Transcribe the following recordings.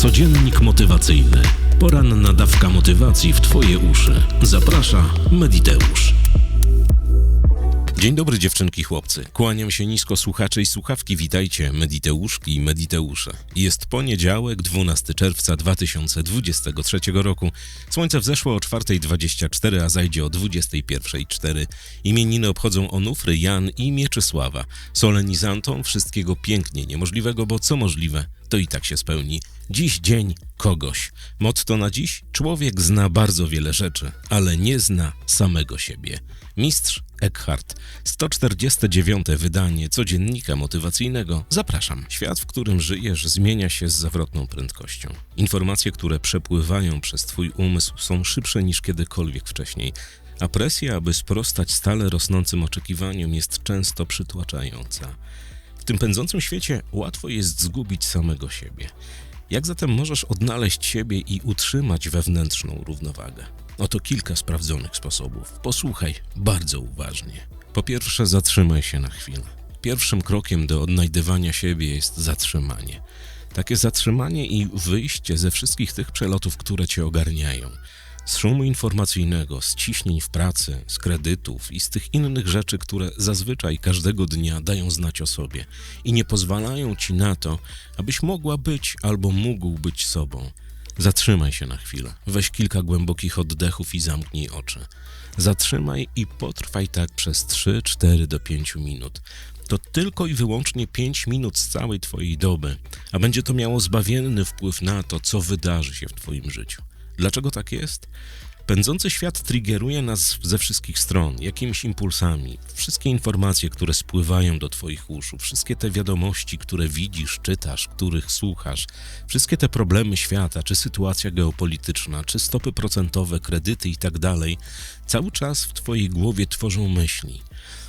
Codziennik motywacyjny. Poranna dawka motywacji w Twoje uszy. Zaprasza Mediteusz. Dzień dobry dziewczynki, chłopcy. Kłaniam się nisko słuchacze i słuchawki. Witajcie, Mediteuszki i Mediteusze. Jest poniedziałek, 12 czerwca 2023 roku. Słońce wzeszło o 4.24, a zajdzie o 21.04. Imieniny obchodzą Onufry, Jan i Mieczysława. Solenizantom wszystkiego pięknie niemożliwego, bo co możliwe, to i tak się spełni. Dziś dzień kogoś. Motto na dziś? Człowiek zna bardzo wiele rzeczy, ale nie zna samego siebie. Mistrz Eckhart. 149. wydanie codziennika motywacyjnego. Zapraszam. Świat, w którym żyjesz, zmienia się z zawrotną prędkością. Informacje, które przepływają przez Twój umysł, są szybsze niż kiedykolwiek wcześniej, a presja, aby sprostać stale rosnącym oczekiwaniom, jest często przytłaczająca. Tym pędzącym świecie łatwo jest zgubić samego siebie. Jak zatem możesz odnaleźć siebie i utrzymać wewnętrzną równowagę? Oto kilka sprawdzonych sposobów. Posłuchaj bardzo uważnie. Po pierwsze, zatrzymaj się na chwilę. Pierwszym krokiem do odnajdywania siebie jest zatrzymanie. Takie zatrzymanie i wyjście ze wszystkich tych przelotów, które cię ogarniają. Z szumu informacyjnego, z ciśnień w pracy, z kredytów i z tych innych rzeczy, które zazwyczaj każdego dnia dają znać o sobie i nie pozwalają ci na to, abyś mogła być albo mógł być sobą. Zatrzymaj się na chwilę, weź kilka głębokich oddechów i zamknij oczy. Zatrzymaj i potrwaj tak przez 3, 4 do 5 minut. To tylko i wyłącznie 5 minut z całej Twojej doby, a będzie to miało zbawienny wpływ na to, co wydarzy się w Twoim życiu. Dlaczego tak jest? Pędzący świat triggeruje nas ze wszystkich stron, jakimiś impulsami. Wszystkie informacje, które spływają do Twoich uszu, wszystkie te wiadomości, które widzisz, czytasz, których słuchasz, wszystkie te problemy świata, czy sytuacja geopolityczna, czy stopy procentowe, kredyty i tak dalej, cały czas w Twojej głowie tworzą myśli.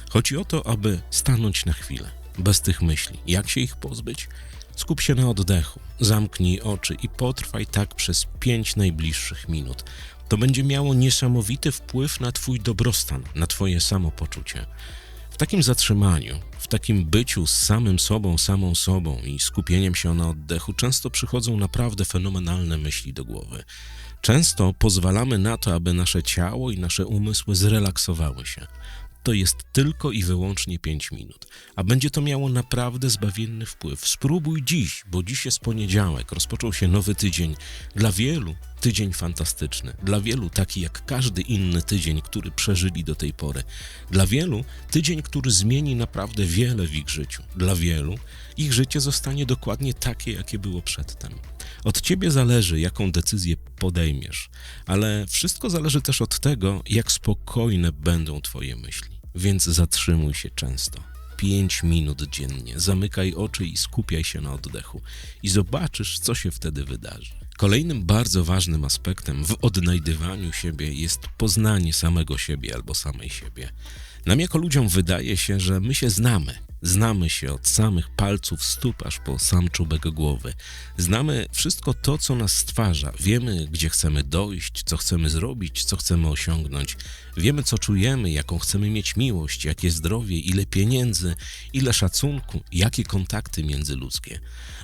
Chodzi o to, aby stanąć na chwilę, bez tych myśli. Jak się ich pozbyć? Skup się na oddechu, zamknij oczy i potrwaj tak przez pięć najbliższych minut. To będzie miało niesamowity wpływ na Twój dobrostan, na Twoje samopoczucie. W takim zatrzymaniu, w takim byciu z samym sobą, samą sobą i skupieniem się na oddechu, często przychodzą naprawdę fenomenalne myśli do głowy. Często pozwalamy na to, aby nasze ciało i nasze umysły zrelaksowały się to jest tylko i wyłącznie 5 minut, a będzie to miało naprawdę zbawienny wpływ. Spróbuj dziś, bo dziś jest poniedziałek, rozpoczął się nowy tydzień. Dla wielu tydzień fantastyczny, dla wielu taki jak każdy inny tydzień, który przeżyli do tej pory. Dla wielu tydzień, który zmieni naprawdę wiele w ich życiu. Dla wielu ich życie zostanie dokładnie takie, jakie było przedtem. Od ciebie zależy, jaką decyzję podejmiesz, ale wszystko zależy też od tego, jak spokojne będą twoje myśli. Więc zatrzymuj się często. Pięć minut dziennie. Zamykaj oczy i skupiaj się na oddechu. I zobaczysz, co się wtedy wydarzy. Kolejnym bardzo ważnym aspektem w odnajdywaniu siebie jest poznanie samego siebie albo samej siebie. Nam jako ludziom wydaje się, że my się znamy, Znamy się od samych palców stóp aż po sam czubek głowy. Znamy wszystko to, co nas stwarza. Wiemy, gdzie chcemy dojść, co chcemy zrobić, co chcemy osiągnąć. Wiemy, co czujemy, jaką chcemy mieć miłość, jakie zdrowie, ile pieniędzy, ile szacunku, jakie kontakty międzyludzkie.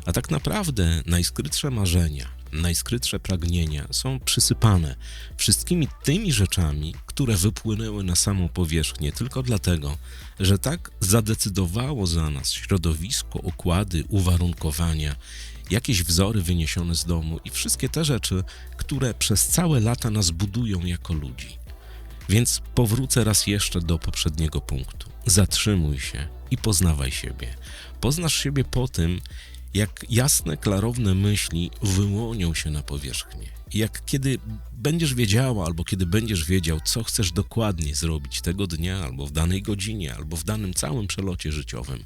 A tak naprawdę najskrytsze marzenia, najskrytsze pragnienia są przysypane wszystkimi tymi rzeczami, które wypłynęły na samą powierzchnię tylko dlatego, że tak zadecydowało za nas środowisko, układy, uwarunkowania, jakieś wzory wyniesione z domu i wszystkie te rzeczy, które przez całe lata nas budują jako ludzi. Więc powrócę raz jeszcze do poprzedniego punktu. Zatrzymuj się i poznawaj siebie. Poznasz siebie po tym, jak jasne, klarowne myśli wyłonią się na powierzchnię. Jak kiedy będziesz wiedziała, albo kiedy będziesz wiedział, co chcesz dokładnie zrobić tego dnia, albo w danej godzinie, albo w danym całym przelocie życiowym,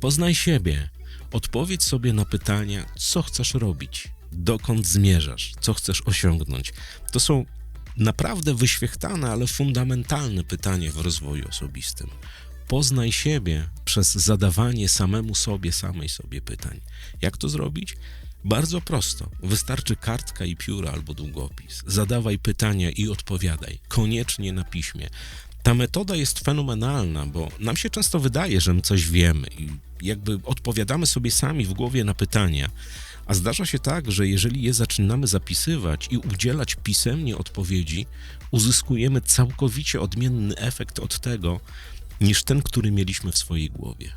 poznaj siebie, odpowiedz sobie na pytania, co chcesz robić, dokąd zmierzasz, co chcesz osiągnąć. To są naprawdę wyświechtane, ale fundamentalne pytania w rozwoju osobistym. Poznaj siebie przez zadawanie samemu sobie, samej sobie pytań. Jak to zrobić? Bardzo prosto. Wystarczy kartka i pióra albo długopis. Zadawaj pytania i odpowiadaj, koniecznie na piśmie. Ta metoda jest fenomenalna, bo nam się często wydaje, że my coś wiemy i jakby odpowiadamy sobie sami w głowie na pytania, A zdarza się tak, że jeżeli je zaczynamy zapisywać i udzielać pisemnie odpowiedzi, uzyskujemy całkowicie odmienny efekt od tego, niż ten, który mieliśmy w swojej głowie.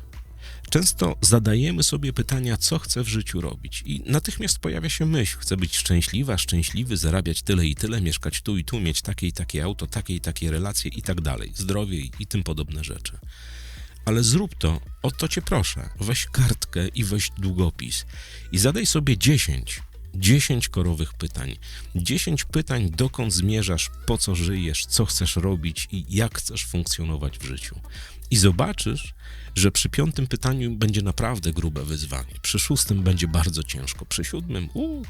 Często zadajemy sobie pytania, co chcę w życiu robić, i natychmiast pojawia się myśl: chcę być szczęśliwa, szczęśliwy, zarabiać tyle i tyle, mieszkać tu i tu, mieć takie i takie auto, takie i takie relacje i tak dalej, zdrowie i, tym podobne rzeczy. Ale zrób to, o to cię proszę. Weź kartkę i weź długopis i zadaj sobie 10, 10 korowych pytań. 10 pytań, dokąd zmierzasz, po co żyjesz, co chcesz robić i jak chcesz funkcjonować w życiu. I zobaczysz, że przy piątym pytaniu będzie naprawdę grube wyzwanie. Przy szóstym będzie bardzo ciężko. Przy siódmym, uuu,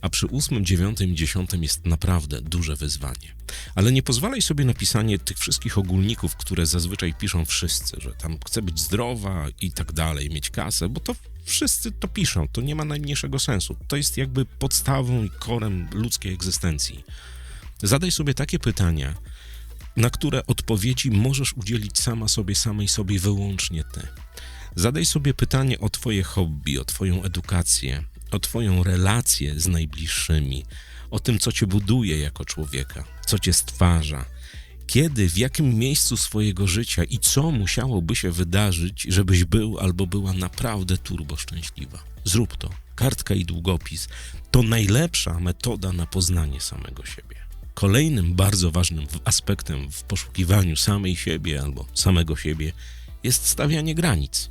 a przy ósmym, dziewiątym i dziesiątym jest naprawdę duże wyzwanie. Ale nie pozwalaj sobie na pisanie tych wszystkich ogólników, które zazwyczaj piszą wszyscy, że tam chcę być zdrowa i tak dalej, mieć kasę, bo to wszyscy to piszą, to nie ma najmniejszego sensu. To jest jakby podstawą i korem ludzkiej egzystencji. Zadaj sobie takie pytania, na które odpowiedzi możesz udzielić sama sobie, samej sobie wyłącznie ty. Zadaj sobie pytanie o Twoje hobby, o Twoją edukację, o Twoją relację z najbliższymi, o tym, co Cię buduje jako człowieka, co Cię stwarza. Kiedy, w jakim miejscu swojego życia i co musiałoby się wydarzyć, żebyś był albo była naprawdę turbo szczęśliwa. Zrób to. Kartka i długopis to najlepsza metoda na poznanie samego siebie. Kolejnym bardzo ważnym aspektem w poszukiwaniu samej siebie albo samego siebie jest stawianie granic.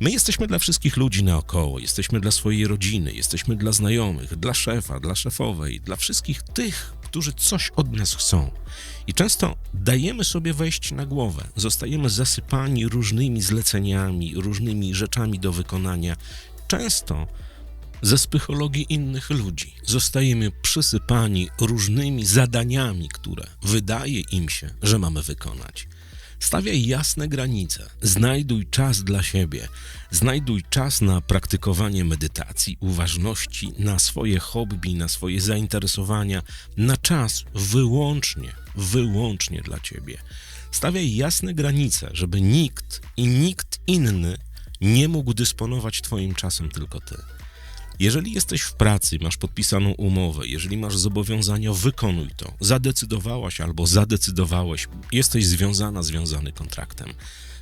My jesteśmy dla wszystkich ludzi naokoło, jesteśmy dla swojej rodziny, jesteśmy dla znajomych, dla szefa, dla szefowej, dla wszystkich tych, którzy coś od nas chcą. I często dajemy sobie wejść na głowę, zostajemy zasypani różnymi zleceniami, różnymi rzeczami do wykonania. Często ze psychologii innych ludzi. Zostajemy przysypani różnymi zadaniami, które wydaje im się, że mamy wykonać. Stawiaj jasne granice, znajduj czas dla siebie, znajduj czas na praktykowanie medytacji, uważności, na swoje hobby, na swoje zainteresowania, na czas wyłącznie, wyłącznie dla ciebie. Stawiaj jasne granice, żeby nikt i nikt inny nie mógł dysponować Twoim czasem, tylko Ty. Jeżeli jesteś w pracy, masz podpisaną umowę, jeżeli masz zobowiązania, wykonuj to. Zadecydowałaś albo zadecydowałeś, jesteś związana, związany kontraktem.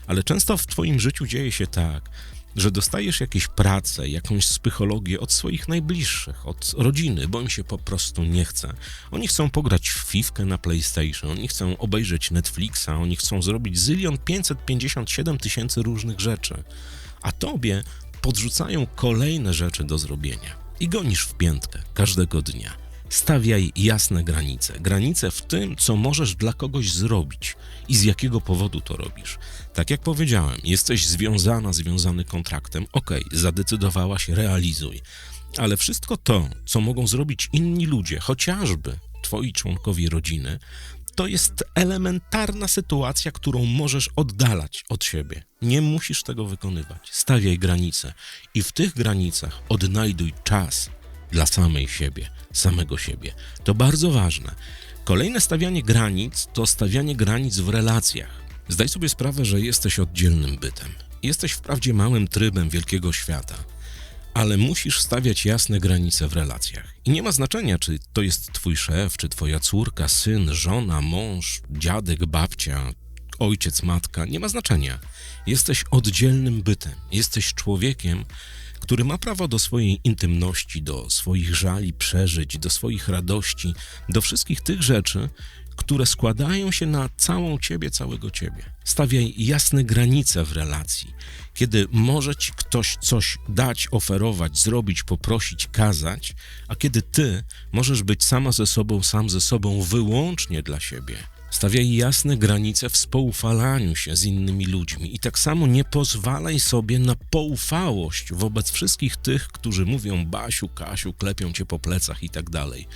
Ale często w Twoim życiu dzieje się tak, że dostajesz jakieś pracę, jakąś psychologię od swoich najbliższych, od rodziny, bo im się po prostu nie chce. Oni chcą pograć w fifkę na PlayStation, oni chcą obejrzeć Netflixa, oni chcą zrobić zylion 557 tysięcy różnych rzeczy. A tobie podrzucają kolejne rzeczy do zrobienia i gonisz w piętkę każdego dnia. Stawiaj jasne granice. Granice w tym, co możesz dla kogoś zrobić i z jakiego powodu to robisz. Tak jak powiedziałem, jesteś związana, związany kontraktem. Ok, zadecydowałaś, realizuj. Ale wszystko to, co mogą zrobić inni ludzie, chociażby twoi członkowie rodziny, to jest elementarna sytuacja, którą możesz oddalać od siebie. Nie musisz tego wykonywać. Stawiaj granice i w tych granicach odnajduj czas dla samej siebie, samego siebie. To bardzo ważne. Kolejne stawianie granic to stawianie granic w relacjach. Zdaj sobie sprawę, że jesteś oddzielnym bytem. Jesteś wprawdzie małym trybem wielkiego świata ale musisz stawiać jasne granice w relacjach. I nie ma znaczenia, czy to jest twój szef, czy twoja córka, syn, żona, mąż, dziadek, babcia, ojciec, matka, nie ma znaczenia. Jesteś oddzielnym bytem, jesteś człowiekiem, który ma prawo do swojej intymności, do swoich żali, przeżyć, do swoich radości, do wszystkich tych rzeczy, które składają się na całą ciebie, całego ciebie. Stawiaj jasne granice w relacji. Kiedy może ci ktoś coś dać, oferować, zrobić, poprosić, kazać, a kiedy ty możesz być sama ze sobą, sam ze sobą wyłącznie dla siebie. Stawiaj jasne granice w spoufalaniu się z innymi ludźmi i tak samo nie pozwalaj sobie na poufałość wobec wszystkich tych, którzy mówią Basiu, Kasiu, klepią cię po plecach i tak dalej.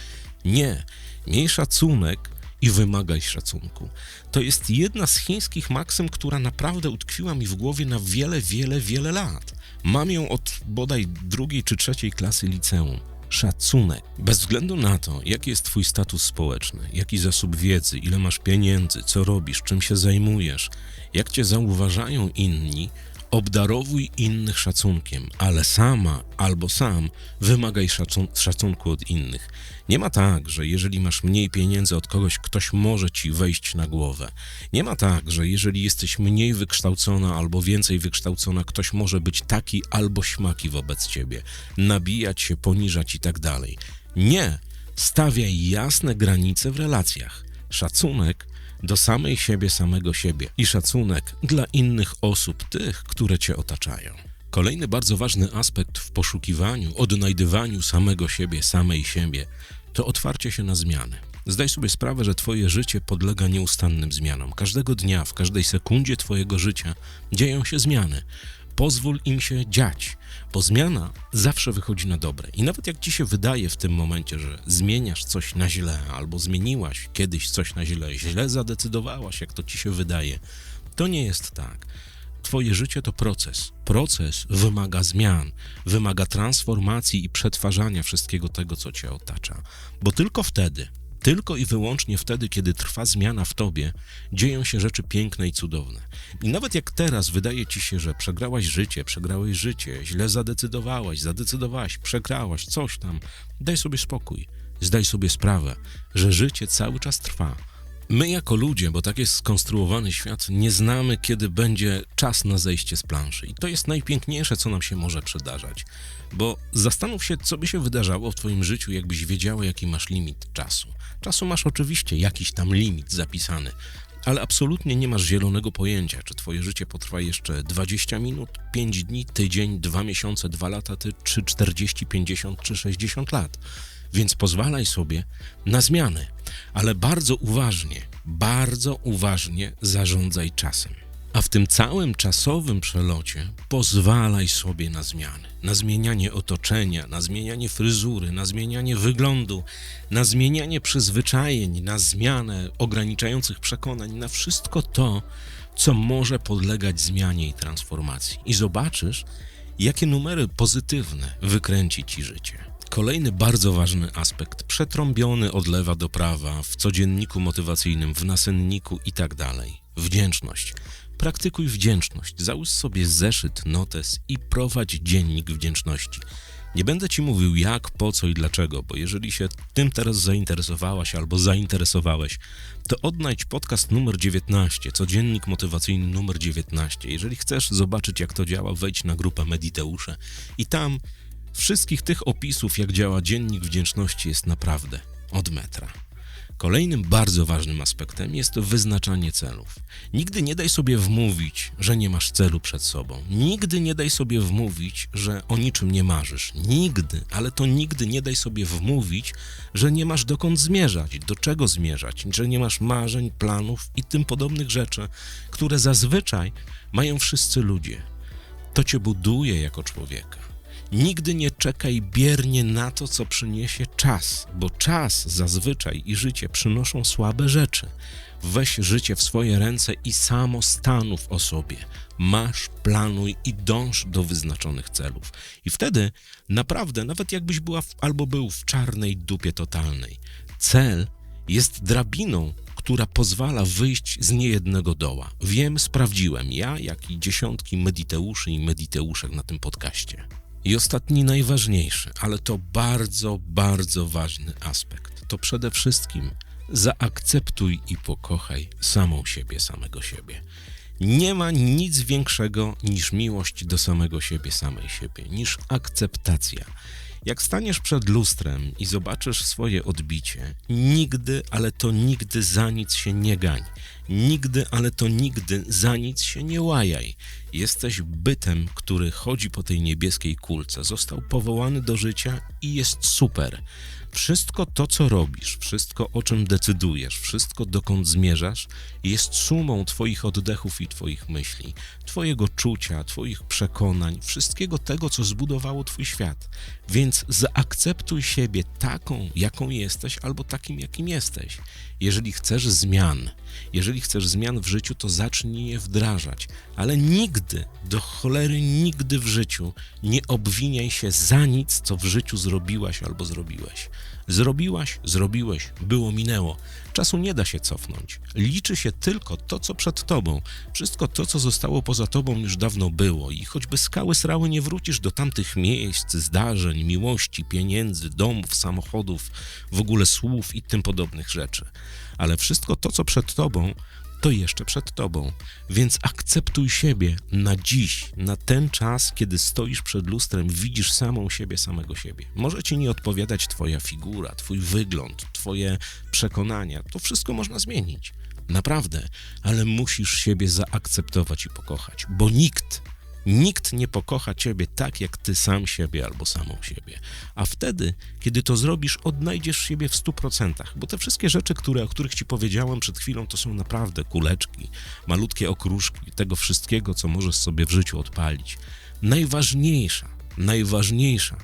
Nie, miej szacunek i wymagaj szacunku. To jest jedna z chińskich maksym, która naprawdę utkwiła mi w głowie na wiele, wiele, wiele lat. Mam ją od bodaj drugiej czy trzeciej klasy liceum. Szacunek. Bez względu na to, jaki jest Twój status społeczny, jaki zasób wiedzy, ile masz pieniędzy, co robisz, czym się zajmujesz, jak Cię zauważają inni, Obdarowuj innych szacunkiem, ale sama albo sam wymagaj szacun szacunku od innych. Nie ma tak, że jeżeli masz mniej pieniędzy od kogoś, ktoś może ci wejść na głowę. Nie ma tak, że jeżeli jesteś mniej wykształcona albo więcej wykształcona, ktoś może być taki albo śmaki wobec ciebie, nabijać się, poniżać i tak dalej. Nie, stawiaj jasne granice w relacjach. Szacunek do samej siebie, samego siebie i szacunek dla innych osób, tych, które cię otaczają. Kolejny bardzo ważny aspekt w poszukiwaniu, odnajdywaniu samego siebie, samej siebie, to otwarcie się na zmiany. Zdaj sobie sprawę, że Twoje życie podlega nieustannym zmianom. Każdego dnia, w każdej sekundzie Twojego życia dzieją się zmiany. Pozwól im się dziać, bo zmiana zawsze wychodzi na dobre. I nawet jak ci się wydaje w tym momencie, że zmieniasz coś na źle, albo zmieniłaś kiedyś coś na źle, źle zadecydowałaś, jak to ci się wydaje, to nie jest tak. Twoje życie to proces. Proces wymaga zmian, wymaga transformacji i przetwarzania wszystkiego tego, co cię otacza. Bo tylko wtedy, tylko i wyłącznie wtedy, kiedy trwa zmiana w tobie, dzieją się rzeczy piękne i cudowne. I nawet jak teraz wydaje ci się, że przegrałaś życie, przegrałeś życie, źle zadecydowałaś, zadecydowałaś, przegrałaś, coś tam, daj sobie spokój. Zdaj sobie sprawę, że życie cały czas trwa. My jako ludzie, bo tak jest skonstruowany świat, nie znamy, kiedy będzie czas na zejście z planszy. I to jest najpiękniejsze, co nam się może przydarzać. Bo zastanów się, co by się wydarzało w Twoim życiu, jakbyś wiedziała, jaki masz limit czasu. Czasu masz oczywiście jakiś tam limit zapisany, ale absolutnie nie masz zielonego pojęcia, czy Twoje życie potrwa jeszcze 20 minut, 5 dni, tydzień, 2 miesiące, 2 lata, ty, czy 40, 50 czy 60 lat. Więc pozwalaj sobie na zmiany, ale bardzo uważnie, bardzo uważnie zarządzaj czasem. A w tym całym czasowym przelocie pozwalaj sobie na zmiany, na zmienianie otoczenia, na zmienianie fryzury, na zmienianie wyglądu, na zmienianie przyzwyczajeń, na zmianę ograniczających przekonań, na wszystko to, co może podlegać zmianie i transformacji. I zobaczysz, jakie numery pozytywne wykręci ci życie. Kolejny bardzo ważny aspekt, przetrąbiony od lewa do prawa, w codzienniku motywacyjnym, w nasenniku i tak dalej. Wdzięczność. Praktykuj wdzięczność. Załóż sobie zeszyt, notes i prowadź dziennik wdzięczności. Nie będę ci mówił jak, po co i dlaczego, bo jeżeli się tym teraz zainteresowałaś albo zainteresowałeś, to odnajdź podcast numer 19, codziennik motywacyjny numer 19. Jeżeli chcesz zobaczyć, jak to działa, wejdź na grupę Mediteusze i tam wszystkich tych opisów, jak działa dziennik wdzięczności, jest naprawdę od metra. Kolejnym bardzo ważnym aspektem jest wyznaczanie celów. Nigdy nie daj sobie wmówić, że nie masz celu przed sobą. Nigdy nie daj sobie wmówić, że o niczym nie marzysz. Nigdy, ale to nigdy nie daj sobie wmówić, że nie masz dokąd zmierzać, do czego zmierzać, że nie masz marzeń, planów i tym podobnych rzeczy, które zazwyczaj mają wszyscy ludzie. To cię buduje jako człowieka. Nigdy nie czekaj biernie na to, co przyniesie czas, bo czas zazwyczaj i życie przynoszą słabe rzeczy. Weź życie w swoje ręce i samo stanów o sobie. Masz, planuj i dąż do wyznaczonych celów. I wtedy naprawdę, nawet jakbyś była w, albo był w czarnej dupie totalnej, cel jest drabiną, która pozwala wyjść z niejednego doła. Wiem, sprawdziłem ja, jak i dziesiątki mediteuszy i mediteuszek na tym podcaście. I ostatni, najważniejszy, ale to bardzo, bardzo ważny aspekt, to przede wszystkim zaakceptuj i pokochaj samą siebie, samego siebie. Nie ma nic większego niż miłość do samego siebie, samej siebie, niż akceptacja. Jak staniesz przed lustrem i zobaczysz swoje odbicie, nigdy, ale to nigdy za nic się nie gań. Nigdy, ale to nigdy za nic się nie łajaj. Jesteś bytem, który chodzi po tej niebieskiej kulce. Został powołany do życia i jest super. Wszystko to, co robisz, wszystko o czym decydujesz, wszystko dokąd zmierzasz, jest sumą Twoich oddechów i Twoich myśli, Twojego czucia, Twoich przekonań, wszystkiego tego, co zbudowało Twój świat. Więc zaakceptuj siebie taką, jaką jesteś, albo takim, jakim jesteś. Jeżeli chcesz zmian, jeżeli chcesz zmian w życiu, to zacznij je wdrażać. Ale nigdy, do cholery nigdy w życiu nie obwiniaj się za nic, co w życiu zrobiłaś albo zrobiłeś. Zrobiłaś, zrobiłeś, było, minęło. Czasu nie da się cofnąć. Liczy się tylko to, co przed tobą. Wszystko to, co zostało poza tobą, już dawno było i choćby skały srały nie wrócisz do tamtych miejsc, zdarzeń, miłości, pieniędzy, domów, samochodów, w ogóle słów i tym podobnych rzeczy. Ale wszystko to, co przed tobą, to jeszcze przed tobą. Więc akceptuj siebie na dziś, na ten czas, kiedy stoisz przed lustrem, widzisz samą siebie, samego siebie. Może ci nie odpowiadać twoja figura, twój wygląd, twoje przekonania. To wszystko można zmienić. Naprawdę, ale musisz siebie zaakceptować i pokochać, bo nikt, nikt nie pokocha ciebie tak, jak ty sam siebie albo samą siebie. A wtedy, kiedy to zrobisz, odnajdziesz siebie w stu procentach, bo te wszystkie rzeczy, które, o których ci powiedziałem przed chwilą, to są naprawdę kuleczki, malutkie okruszki tego wszystkiego, co możesz sobie w życiu odpalić. Najważniejsza, najważniejsza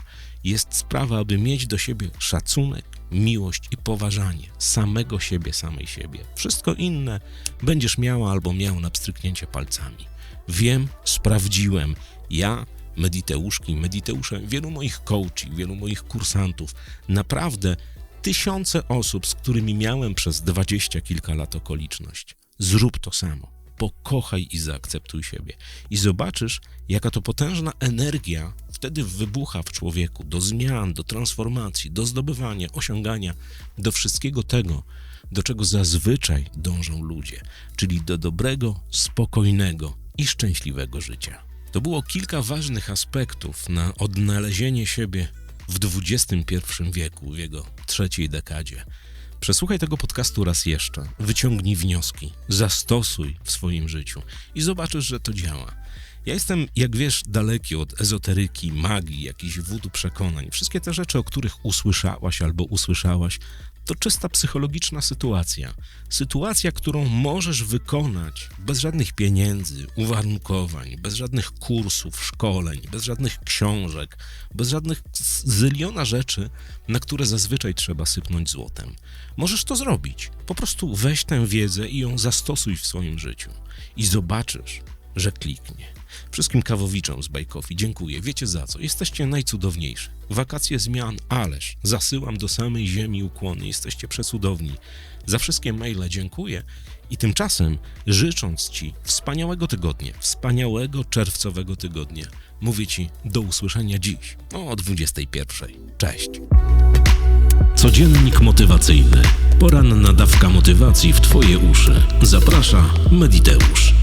jest sprawa, aby mieć do siebie szacunek, miłość i poważanie samego siebie, samej siebie. Wszystko inne będziesz miała albo miał na pstryknięcie palcami. Wiem, sprawdziłem. Ja, Mediteuszki, Mediteusze, wielu moich coachi, wielu moich kursantów, naprawdę tysiące osób, z którymi miałem przez dwadzieścia kilka lat okoliczność. Zrób to samo. Pokochaj i zaakceptuj siebie. I zobaczysz, jaka to potężna energia wtedy wybucha w człowieku do zmian, do transformacji, do zdobywania, osiągania, do wszystkiego tego, do czego zazwyczaj dążą ludzie, czyli do dobrego, spokojnego i szczęśliwego życia. To było kilka ważnych aspektów na odnalezienie siebie w XXI wieku, w jego trzeciej dekadzie. Przesłuchaj tego podcastu raz jeszcze, wyciągnij wnioski, zastosuj w swoim życiu i zobaczysz, że to działa. Ja jestem, jak wiesz, daleki od ezoteryki, magii, jakichś wudu przekonań. Wszystkie te rzeczy, o których usłyszałaś albo usłyszałaś, to czysta psychologiczna sytuacja. Sytuacja, którą możesz wykonać bez żadnych pieniędzy, uwarunkowań, bez żadnych kursów, szkoleń, bez żadnych książek, bez żadnych zyliona rzeczy, na które zazwyczaj trzeba sypnąć złotem. Możesz to zrobić. Po prostu weź tę wiedzę i ją zastosuj w swoim życiu. I zobaczysz, że kliknie. Wszystkim kawowiczom z Bajkofi dziękuję. Wiecie za co? Jesteście najcudowniejsi. Wakacje zmian, ależ zasyłam do samej ziemi ukłony. Jesteście przecudowni. Za wszystkie maile dziękuję i tymczasem życząc Ci wspaniałego tygodnia, wspaniałego czerwcowego tygodnia, mówię Ci do usłyszenia dziś o 21. Cześć. Codziennik motywacyjny. Poranna dawka motywacji w Twoje uszy. Zaprasza Mediteusz.